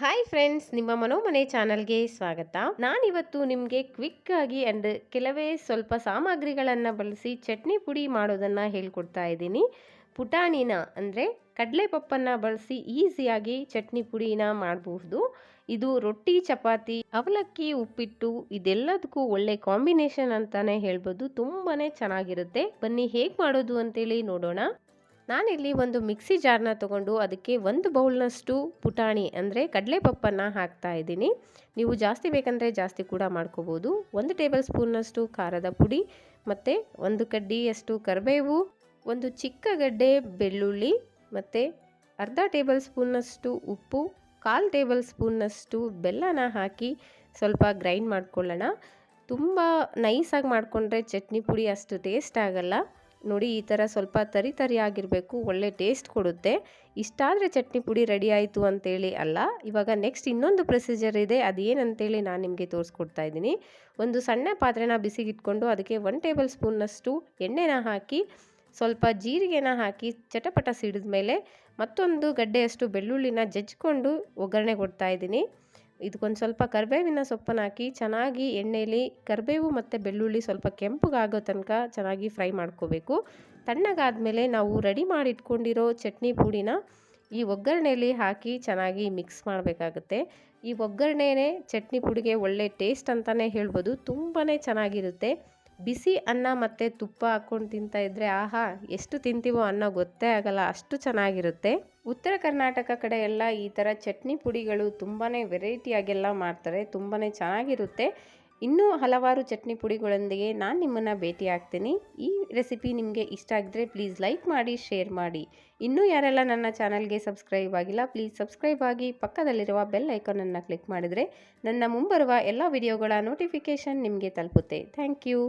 Hi friends ನಿಮ್ಮ ಮನೋಮನೆ ಚಾನಲ್ಗೆ ಸ್ವಾಗತ. ನಾನಿವತ್ತು ನಿಮಗೆ ಕ್ವಿಕ್ ಆಗಿ ಅಂಡ್ ಕೆಲವೇ ಸ್ವಲ್ಪ ಸಾಮಗ್ರಿಗಳನ್ನು ಬಳಸಿ ಚಟ್ನಿ ಪುಡಿ ಮಾಡೋದನ್ನು ಹೇಳ್ಕೊಡ್ತಾ ಇದ್ದೀನಿ. ಪುಟಾಣಿನ ಅಂದರೆ ಕಡಲೆಪಪ್ಪನ್ನು ಬಳಸಿ ಈಸಿಯಾಗಿ ಚಟ್ನಿ ಪುಡಿನ ಮಾಡಬಹುದು. ಇದು ರೊಟ್ಟಿ, ಚಪಾತಿ, ಅವಲಕ್ಕಿ, ಉಪ್ಪಿಟ್ಟು ಇದೆಲ್ಲದಕ್ಕೂ ಒಳ್ಳೆ ಕಾಂಬಿನೇಷನ್ ಅಂತಾನೆ ಹೇಳ್ಬೋದು. ತುಂಬಾ ಚೆನ್ನಾಗಿರುತ್ತೆ. ಬನ್ನಿ ಹೇಗೆ ಮಾಡೋದು ಅಂತೇಳಿ ನೋಡೋಣ. ನಾನಿಲ್ಲಿ ಒಂದು ಮಿಕ್ಸಿ ಜಾರ್ನ ತಗೊಂಡು ಅದಕ್ಕೆ ಒಂದು ಬೌಲ್ನಷ್ಟು ಪುಟಾಣಿ ಅಂದರೆ ಕಡಲೆಪಪ್ಪನ್ನು ಹಾಕ್ತಾ ಇದ್ದೀನಿ. ನೀವು ಜಾಸ್ತಿ ಬೇಕಂದರೆ ಜಾಸ್ತಿ ಕೂಡ ಮಾಡ್ಕೋಬೋದು. ಒಂದು ಟೇಬಲ್ ಸ್ಪೂನ್ನಷ್ಟು ಖಾರದ ಪುಡಿ ಮತ್ತು ಒಂದು ಕಡ್ಡಿಯಷ್ಟು ಕರಿಬೇವು, ಒಂದು ಚಿಕ್ಕ ಗಡ್ಡೆ ಬೆಳ್ಳುಳ್ಳಿ ಮತ್ತು ಅರ್ಧ ಟೇಬಲ್ ಸ್ಪೂನ್ನಷ್ಟು ಉಪ್ಪು, ಕಾಲು ಟೇಬಲ್ ಸ್ಪೂನ್ನಷ್ಟು ಬೆಲ್ಲನ ಹಾಕಿ ಸ್ವಲ್ಪ ಗ್ರೈಂಡ್ ಮಾಡ್ಕೊಳ್ಳೋಣ. ತುಂಬ ನೈಸಾಗಿ ಮಾಡಿಕೊಂಡ್ರೆ ಚಟ್ನಿ ಪುಡಿ ಅಷ್ಟು ಟೇಸ್ಟ್ ಆಗಲ್ಲ. ನೋಡಿ ಈ ಥರ ಸ್ವಲ್ಪ ತರಿ ತರಿ ಆಗಿರಬೇಕು, ಒಳ್ಳೆ ಟೇಸ್ಟ್ ಕೊಡುತ್ತೆ. ಇಷ್ಟಾದರೆ ಚಟ್ನಿ ಪುಡಿ ರೆಡಿ ಆಯಿತು ಅಂತೇಳಿ ಅಲ್ಲ, ಇವಾಗ ನೆಕ್ಸ್ಟ್ ಇನ್ನೊಂದು ಪ್ರೊಸೀಜರ್ ಇದೆ, ಅದೇನಂತೇಳಿ ನಾನು ನಿಮಗೆ ತೋರಿಸ್ಕೊಡ್ತಾ ಇದ್ದೀನಿ. ಒಂದು ಸಣ್ಣ ಪಾತ್ರೆನ ಬಿಸಿಗಿಟ್ಕೊಂಡು ಅದಕ್ಕೆ ಒನ್ ಟೇಬಲ್ ಸ್ಪೂನ್ನಷ್ಟು ಎಣ್ಣೆನ ಹಾಕಿ, ಸ್ವಲ್ಪ ಜೀರಿಗೆನ ಹಾಕಿ ಚಟಪಟ ಸಿಡಿದ ಮೇಲೆ ಮತ್ತೊಂದು ಗಡ್ಡೆಯಷ್ಟು ಬೆಳ್ಳುಳ್ಳಿನ ಜಜ್ಜಿಕೊಂಡು ಒಗ್ಗರಣೆ ಕೊಡ್ತಾ ಇದ್ದೀನಿ. ಇದಕ್ಕೊಂದು ಸ್ವಲ್ಪ ಕರಿಬೇವಿನ ಸೊಪ್ಪನ್ನು ಹಾಕಿ ಚೆನ್ನಾಗಿ ಎಣ್ಣೆಯಲ್ಲಿ ಕರಿಬೇವು ಮತ್ತು ಬೆಳ್ಳುಳ್ಳಿ ಸ್ವಲ್ಪ ಕೆಂಪಗಾಗೋ ತನಕ ಚೆನ್ನಾಗಿ ಫ್ರೈ ಮಾಡ್ಕೋಬೇಕು. ತಣ್ಣಗಾದಮೇಲೆ ನಾವು ರೆಡಿ ಮಾಡಿ ಇಟ್ಕೊಂಡಿರೋ ಚಟ್ನಿ ಪುಡಿನ ಈ ಒಗ್ಗರಣೆಯಲ್ಲಿ ಹಾಕಿ ಚೆನ್ನಾಗಿ ಮಿಕ್ಸ್ ಮಾಡಬೇಕಾಗುತ್ತೆ. ಈ ಒಗ್ಗರಣೆನೇ ಚಟ್ನಿ ಪುಡಿಗೆ ಒಳ್ಳೆ ಟೇಸ್ಟ್ ಅಂತಲೇ ಹೇಳ್ಬೋದು. ತುಂಬಾ ಚೆನ್ನಾಗಿರುತ್ತೆ. ಬಿಸಿ ಅನ್ನ ಮತ್ತು ತುಪ್ಪ ಹಾಕ್ಕೊಂಡು ತಿಂತಾ ಇದ್ರೆ, ಆಹಾ, ಎಷ್ಟು ತಿಂತೀವೋ ಅನ್ನೋ ಗೊತ್ತೇ ಆಗಲ್ಲ, ಅಷ್ಟು ಚೆನ್ನಾಗಿರುತ್ತೆ. ಉತ್ತರ ಕರ್ನಾಟಕ ಕಡೆ ಎಲ್ಲ ಈ ಥರ ಚಟ್ನಿ ಪುಡಿಗಳು ತುಂಬಾ ವೆರೈಟಿಯಾಗೆಲ್ಲ ಮಾಡ್ತಾರೆ ತುಂಬಾ ಚೆನ್ನಾಗಿರುತ್ತೆ. ಇನ್ನೂ ಹಲವಾರು ಚಟ್ನಿ ಪುಡಿಗಳೊಂದಿಗೆ ನಾನು ನಿಮ್ಮನ್ನು ಭೇಟಿ ಆಗ್ತೀನಿ. ಈ ರೆಸಿಪಿ ನಿಮಗೆ ಇಷ್ಟ ಆಗಿದ್ರೆ ಪ್ಲೀಸ್ ಲೈಕ್ ಮಾಡಿ, ಶೇರ್ ಮಾಡಿ. ಇನ್ನೂ ಯಾರೆಲ್ಲ ನನ್ನ ಚಾನಲ್ಗೆ ಸಬ್ಸ್ಕ್ರೈಬ್ ಆಗಿಲ್ಲ, ಪ್ಲೀಸ್ ಸಬ್ಸ್ಕ್ರೈಬ್ ಆಗಿ ಪಕ್ಕದಲ್ಲಿರುವ ಬೆಲ್ ಐಕಾನನ್ನು ಕ್ಲಿಕ್ ಮಾಡಿದರೆ ನನ್ನ ಮುಂಬರುವ ಎಲ್ಲ ವಿಡಿಯೋಗಳ ನೋಟಿಫಿಕೇಷನ್ ನಿಮಗೆ ತಲುಪುತ್ತೆ. Thank you.